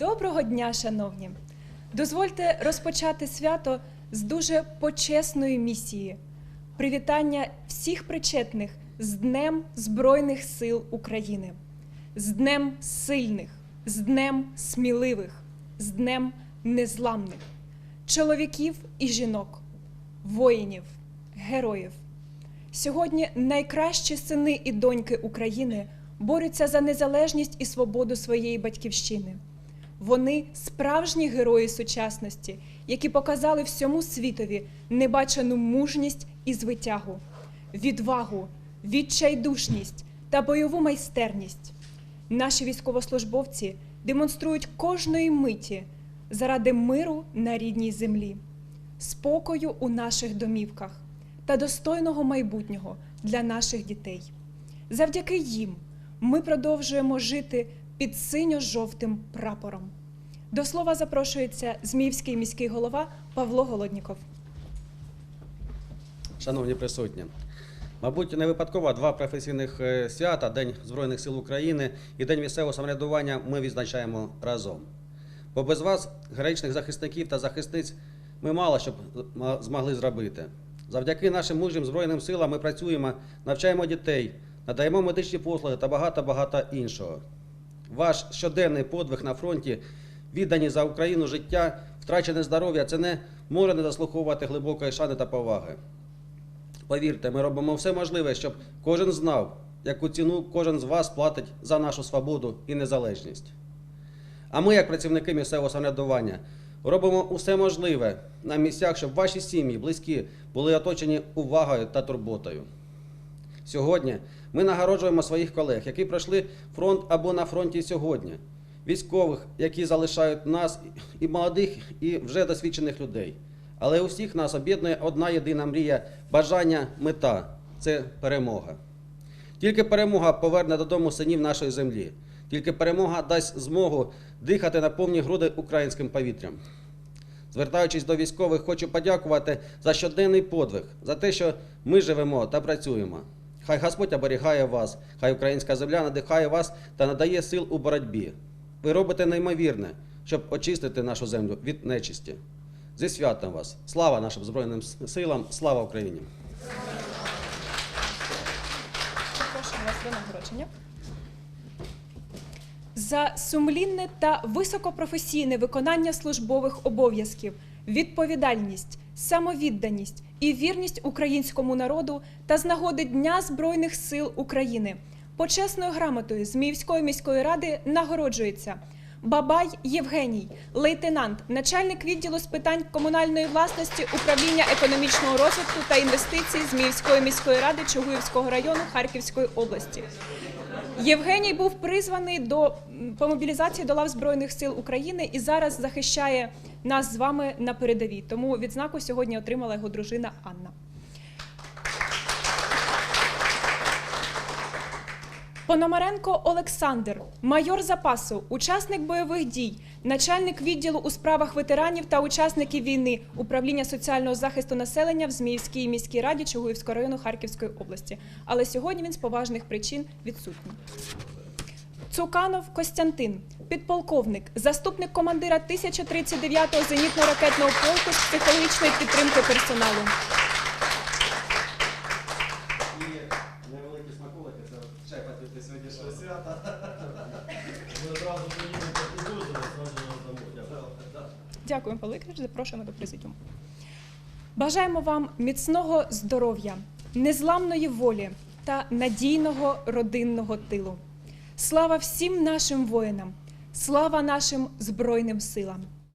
Доброго дня, шановні! Дозвольте розпочати свято з дуже почесної місії привітання всіх причетних з Днем Збройних сил України, з Днем сильних, з Днем сміливих, з Днем незламних, чоловіків і жінок, воїнів, героїв. Сьогодні найкращі сини і доньки України борються за незалежність і свободу своєї батьківщини. Вони справжні герої сучасності, які показали всьому світові небачену мужність і звитягу, відвагу, відчайдушність та бойову майстерність. Наші військовослужбовці демонструють кожної миті заради миру на рідній землі, спокою у наших домівках та достойного майбутнього для наших дітей. Завдяки їм ми продовжуємо жити під синьо-жовтим прапором. До слова запрошується Зміївський міський голова Павло Голодніков. Шановні присутні, мабуть, не випадково два професійних е, свята День Збройних сил України і День місцевого самоврядування ми відзначаємо разом. Бо без вас, героїчних захисників та захисниць, ми мало що б змогли зробити. Завдяки нашим мужнім Збройним силам ми працюємо, навчаємо дітей, надаємо медичні послуги та багато-багато іншого. Ваш щоденний подвиг на фронті, віддані за Україну життя, втрачене здоров'я це не може не заслуховувати глибокої шани та поваги. Повірте, ми робимо все можливе, щоб кожен знав, яку ціну кожен з вас платить за нашу свободу і незалежність. А ми, як працівники місцевого самоврядування, робимо усе можливе на місцях, щоб ваші сім'ї, близькі були оточені увагою та турботою. Сьогодні ми нагороджуємо своїх колег, які пройшли фронт або на фронті сьогодні, військових, які залишають нас, і молодих, і вже досвідчених людей. Але усіх нас об'єднує одна єдина мрія, бажання, мета це перемога. Тільки перемога поверне додому синів нашої землі. Тільки перемога дасть змогу дихати на повні груди українським повітрям. Звертаючись до військових, хочу подякувати за щоденний подвиг, за те, що ми живемо та працюємо. Хай Господь оберігає вас, хай українська земля надихає вас та надає сил у боротьбі. Ви робите неймовірне, щоб очистити нашу землю від нечисті. Зі святом вас! Слава нашим Збройним силам! Слава Україні! Запрошую вас до нагородження. За сумлінне та високопрофесійне виконання службових обов'язків, відповідальність, самовідданість і вірність українському народу та з нагоди Дня Збройних сил України почесною грамотою Зміївської міської ради нагороджується Бабай Євгеній, лейтенант, начальник відділу з питань комунальної власності управління економічного розвитку та інвестицій Зміївської міської ради Чугуївського району Харківської області. Євгеній був призваний до по мобілізації до лав Збройних сил України і зараз захищає нас з вами на передовій. Тому відзнаку сьогодні отримала його дружина Анна. Пономаренко Олександр, майор запасу, учасник бойових дій, начальник відділу у справах ветеранів та учасників війни управління соціального захисту населення в Зміївській міській раді Чугуївського району Харківської області. Але сьогодні він з поважних причин відсутній. Цуканов Костянтин, підполковник, заступник командира 1039-го зенітно-ракетного полку з психологічної підтримки персоналу. І невеликі смаколики це патріоти сьогоднішнього свята. Ми одразу поїдемо по кукурузу, насаджено дамо. Дякую, велике. Запрошуємо до президіуму. Бажаємо вам міцного здоров'я, незламної волі та надійного родинного тилу. Слава всім нашим воїнам, слава нашим Збройним силам!